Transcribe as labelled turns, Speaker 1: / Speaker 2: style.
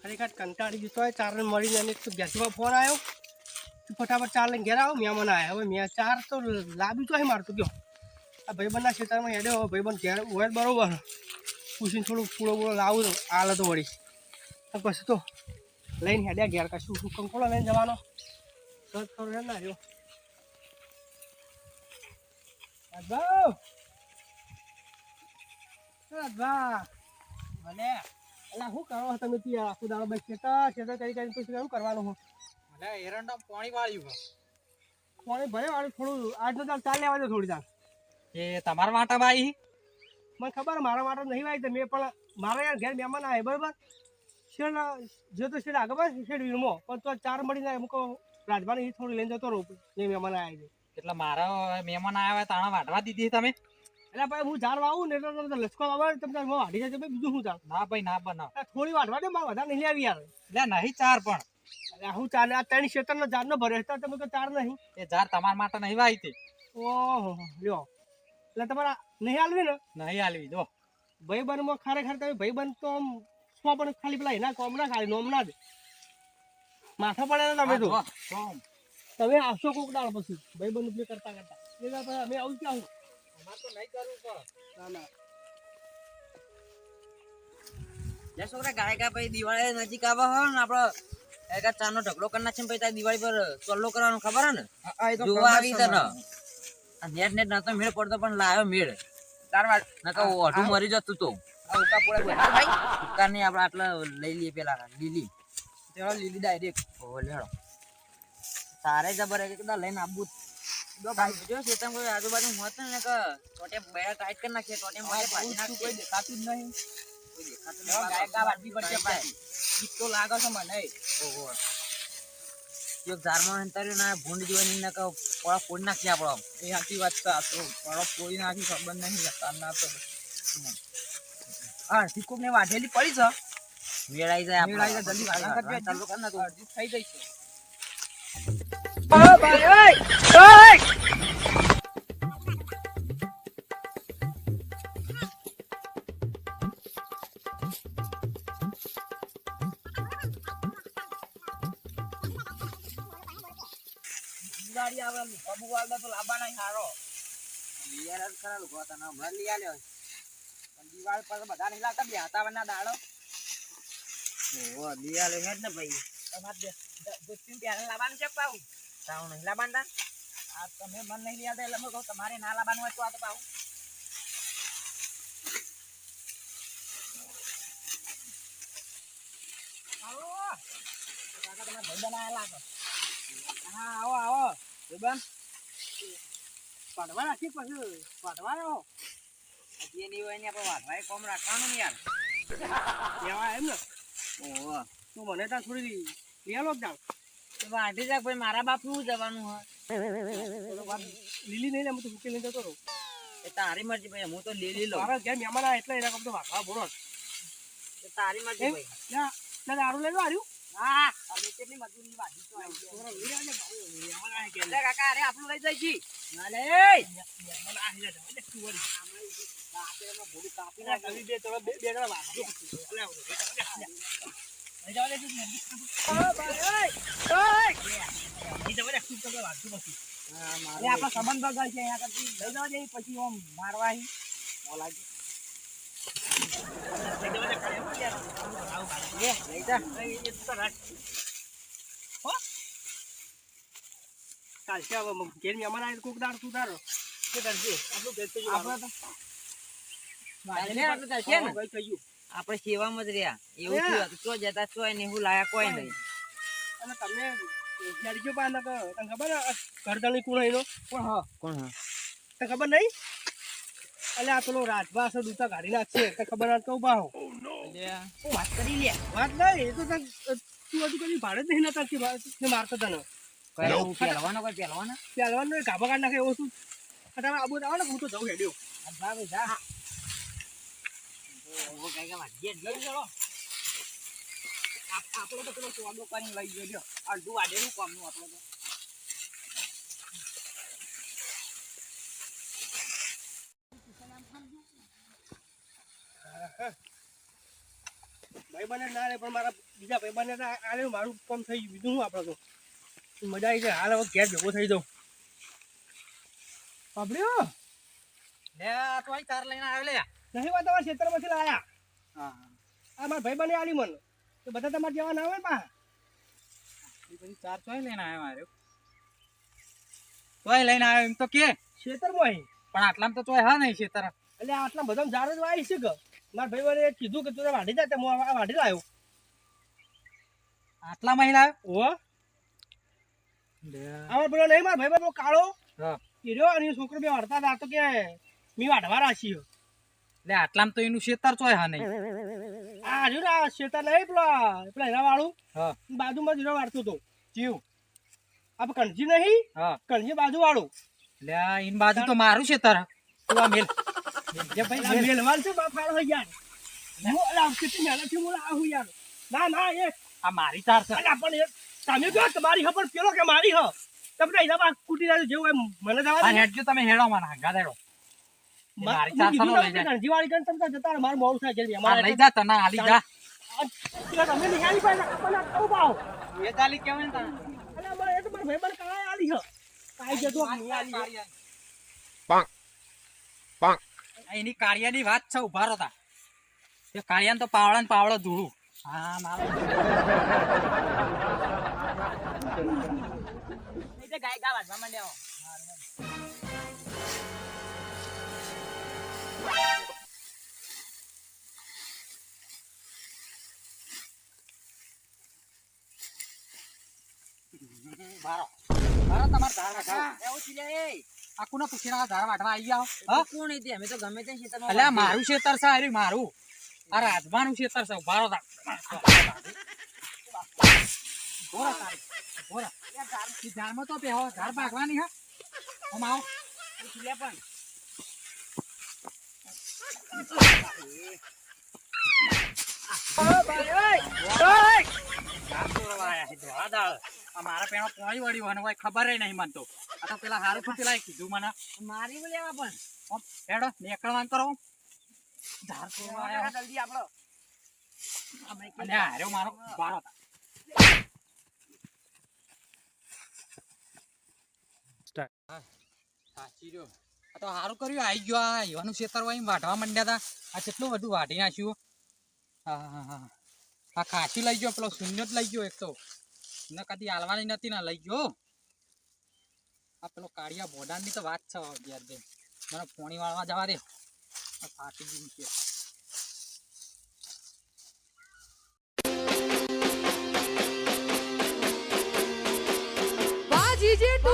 Speaker 1: ખરેખર કંટાળી ગયો તોય ચાર ને મળીને અને તો ગેસમાં ફોન આવ્યો. તું ફટાફટ ચાર લઈને ઘેર આવો મહેમાન આવ્યા હવે મેં ચાર તો લાવ્યું તો મારતું ગયો. આ ભાઈબંધના ખેતરમાં હેડ્યો હવે ભાઈબંધ ઘેર હોય બરોબર. પૂછીને થોડું પૂળો પૂળો લાવું તો આલે તો વળી. પછી તો લઈને હેડ્યા ઘેર કશું શું કંકોળો લઈને જવાનો. તો રે ના રહ્યો. રાજભા ભલે. એટલે શું કરો તમે ત્યાં? આખું દાડો ભાઈ ખેતર ખેતર કરી કરીને પછી શું કરવાનું હું?
Speaker 2: મને એરંડા પાણી વાળ્યું
Speaker 1: પાણી ભરે થોડું. આજનો દાળ ચાલ લેવા દો થોડી દાળ
Speaker 2: એ તમારા વાટા ભાઈ
Speaker 1: મને ખબર મારા માટે નહીં વાય મેં પણ મારા યાર ઘેર મહેમાન આવે બરાબર? શેડ જો તો શેડ આગળ બસ શેડ વીરમો. પણ તો ચાર જાય અમુક રાજભાને એ થોડી લઈને જતો રહું જે મહેમાન આવે છે.
Speaker 2: એટલે મારા મહેમાન આવ્યા તાણા વાટવા દીધી તમે?
Speaker 1: એટલે ભાઈ હું ઝાડ વાવું ને એટલે તમને લસકો વાવે તમને હું વાઢી જાય ભાઈ બીજું શું ચાલ
Speaker 2: ના ભાઈ ના બનાવ
Speaker 1: થોડી વાઢવા દે મારે વધારે નહીં આવી યાર.
Speaker 2: એટલે નહીં ચાર પણ.
Speaker 1: એટલે હું ચાલે આ ત્રણ ક્ષેત્રનો ઝાડનો ભર્યો હતા તમે તો ચાર નહીં.
Speaker 2: એ જાર તમારા માટે નહીં વાઈ તે.
Speaker 1: ઓહો લ્યો. એટલે તમારા નહીં હાલવી ને?
Speaker 2: નહીં હાલવી જો.
Speaker 1: ભાઈબંધમાં ખરેખર તમે ભાઈબંધ તો આમ સો પણ ખાલી પેલા એના કોમ ના ખાલી નોમ ના જ. માથા પડે ને તમે તો. તમે આવશો કોક દાળ પછી ભાઈબંધ ઉપયોગ કરતા કરતા. અમે આવું ક્યાં
Speaker 2: અમારે તો નહીં કરવું પડે
Speaker 1: ના ના.
Speaker 3: લે છોકરા ગાયકા પછી દિવાળી નજીક આવે હો ને આપડે એકા ચાનો ઢગલો કરી નાખીને પછી તારી દિવાળી પર ચલ્લો કરવાનો ખબર હે ને? જોવા આવી તને. નેટ નેટ નતો મેળ પડતો પણ લાવ્યો મેળ. તાર વાત નકા ઓઢું મરી જતું તો. ઉકા નહીં આપણે આટલા લઈ લઈએ પેલા લીલી. લીલી ડાયરેક્ટ. ઓ લેડો. તારે જબર એક લઈને આબુ જો કોઈ આજુબાજુ હોત ને કે ટોટે બેડા ટાઈટ કરી નાખીએ ટોટે મારે પાછી નાખીએ. કોઈ દેખાતું જ નહીં. કોઈ દેખાતું નહીં. ગાયકા વાટવી પડશે ભાઈ ગીત તો લાગે છે મને. ઓહો. એક ઝારમાં અંતર્યું ના ભૂંડ જીવાની ના કહો પોળા ફોડ નાખી આપણો. એ સાચી વાત છે આ તો પોળા ફોડી નાખી ખબર નહીં તો. હા ઠીકુક ને વાઢેલી પડી છે. મેળાઈ જાય આપણે
Speaker 2: વેળાઈ જાય, જલ્દી વાળા કરજો,
Speaker 3: ચાલુ કર ના તો. થઈ જઈશું. દિવાળી આવે કબુ વાળદા તો લાંબા નહીં હારો લિયાર જ કરેલું ગોતા ના હમણાં લઈ આલ્યો પણ દિવાળી પર બધા નહીં લાગતા બે હાથાવાના દાડો ઓહો દિવાળી હેડ ને ભાઈ તમારે ત્યારે લાવવાનું છે પાઉં તાવ નહીં લાવવાનું તાન આ તમે મન નહીં લીધા એટલે હું તમારે ના લાબાનું હોય તો આ તો પાઉં આવો. આવો ભાઈબંધ
Speaker 1: પાડવા રાખી પછી. પાડવાનો.
Speaker 3: જે હોય ને આપણે વાઢવાય કોમ રાખવાનું ને યાર
Speaker 1: કહેવાય એમ ને?
Speaker 3: ઓહો.
Speaker 1: તું મને ત્યાં થોડી લેલો જ
Speaker 3: તો વાઢી જાક ભાઈ મારા બાપનું જવાનું હોય
Speaker 1: લીલી નહીં ને હું તો ભૂકી લઈને જતો રહું
Speaker 3: એ તારી મરજી ભાઈ હું તો લીલી લઉં
Speaker 1: મારા ઘેર મહેમાન આવે એટલે એના કમ તો વાઘવા બોલો
Speaker 3: તારી મરજી ભાઈ
Speaker 1: ના ના દારૂ લેજો આર્યું
Speaker 3: હા અમે કેટલી મજૂરી વાઢી તો આવી કાકા અરે આપણું લઈ જાય છી ના લે આપણો સંબંધ બગાડ છે અહીંયા કરતી લઈ જવા જઈ પછી ઓમ મારવા
Speaker 1: ચાલશે હવે મ- ઘેર આવે તો કોક દાડ તું કે કરજે આપણું ઘેર
Speaker 3: આપણે આપણે
Speaker 1: કહ્યું.
Speaker 3: આપણે સેવામાં જ રહ્યા. એવું થયું હતું. ચો જતા ચો ને હું લાયા કોઈ નહીં.
Speaker 1: અને તમને હોશિયારી પા નકર તને ખબર ઘરદણી કોણ એનો? કોણ હા?
Speaker 3: કોણ હા?
Speaker 1: તને ખબર નહીં? અલે આ પેલો રાજભા હશે દૂતા કાઢી નાખશે તને ખબર ના કહું બાહો
Speaker 3: હું વાત કરી લે.
Speaker 1: વાત નહીં એ તો તને તું હજુ કદી ભાડે જ નહીં નતા કે મારતો તને.
Speaker 3: કઈ હું પહેલવાનો કોઈ પહેલવાનો
Speaker 1: પહેલવાનો ગાભા કાઢ નાખે એવું શું? અટાણે આબુ આવો ને હું તો જઉં હેડ્યો.
Speaker 3: ભાઈ જા. ઓ કઈ કે વાડીએ જ લઈ આપણો તો પેલો સોદો કરીને લઈ ગયો અડધું વાડેલું કામનું આપણો તો.
Speaker 1: બને ના રે પણ મારા બીજા ભાઈબંધ આલે મારું કામ થઈ ગયું બીજું શું આપણે તો? મજા આવી જાય હાલ હવે ઘેર ભેગો થઈ જાઉં. બાબડ્યો
Speaker 2: લે તો અહીં લઈને આવ્યો લે.
Speaker 1: નહીં વાત તમારા ખેતરમાંથી લાયા.
Speaker 2: હા
Speaker 1: આ મારા ભાઈબંધે આલી મને. તો બધા તમારે જવા ના ને પા
Speaker 2: એ પછી ચાર ચોય લઈને આવ્યો મારે. તોય લઈને આવ્યો એમ તો કે.
Speaker 1: ખેતરમાં મોય
Speaker 2: પણ આટલામાં તો ચોય હા નહીં છે
Speaker 1: એટલે આટલા બધા ઝાડ જ વાય છે કે? મારા ભાઈબંધે કીધું કે તું વાઢી જા તે હું વાઢી લાવ્યો
Speaker 2: આટલા મહિના
Speaker 1: ઓ આમાં પેલો નહીં મારા ભાઈ પેલો કાળો
Speaker 2: હા.
Speaker 1: એ રહ્યો અને છોકરો બે વાળતા હતા તો કે મી વાઢવા રાશી
Speaker 2: એટલે આટલામાં તો એનું શેતર ચોય હા નહીં.
Speaker 1: આ જો આ શેતર લઈ પેલા પેલા હીરા વાળું
Speaker 2: હા
Speaker 1: બાજુમાં જ હીરો વાળતો હતો
Speaker 2: જીવ
Speaker 1: આપણે કણજી નહીં
Speaker 2: હા.
Speaker 1: કણજી બાજુ વાળું
Speaker 2: લે ઇન બાજુ તો મારું શેતર. તું આ મેલ. જે ભાઈ
Speaker 1: આ
Speaker 2: મેલ.
Speaker 1: મેલવાન છે બાપ ફાળો યાર. હું અલા કેટલી મહેનતથી હું આવું યાર. ના ના એ.
Speaker 2: આ મારી ચાર છે.
Speaker 1: અલા પણ તમે જો તમારી હ પણ પેલો કે મારી હ? તમને હીરા બા કુટી જેવું મને જવા
Speaker 2: આ હેડજો તમે હેડો મને હંગા દેડો એની કાળિયાની વાત છે ઊભા રહો તા. તે તો પાવડા ને પાવડો ધૂળું. હા મારો.
Speaker 3: ગાય ગા માંડ્યો
Speaker 2: બારો. બારો તમાર ધાર વાઢવા
Speaker 3: એવું છે લે, એ.
Speaker 2: આ કોને ધાર વાઢવા આવી જાઓ.
Speaker 3: હા? કોણ એ હતી? અમે તો ગમે તે
Speaker 2: મારું ખેતર છે અરે મારું. આ રાજમાનું ખેતર છે તા તારી. તો બેહો ભાગવાની હા? આવો.
Speaker 3: પણ.
Speaker 2: ઝાડ તોડવા આયા છે ધોળા દાળ. આ મારા પેણો પોણી વળ્યું અને કોઈ ખબર નહીં મને તો આ તો પેલા હારું છું પેલા કીધું મને
Speaker 3: મારી લેવા પણ.
Speaker 2: હેડો નીકળવાનું કરો ધાર
Speaker 3: જલ્દી આપણો. અમે કે-
Speaker 2: અને હાર્યો મારો બારો તા. હા, સાચી રહ્યો. આ તો સારું કર્યું આવી ગયો આ યુવાનું ખેતર હોય વાઢવા માંડ્યા હતા આ કેટલું બધું વાઢી નાખ્યું હા હા હા આ ખાસી લઈ ગયો પેલો શૂન્ય જ લઈ ગયો એક તો કદી હાલવાની નથી ને, લઈ ગયો. આ પેલો કાળિયા ભોડાની તો વાત છે યાર બે મને પોણી વાળવા જવા દે. ફાટી ગયું છે.
Speaker 4: બાજી જેટલું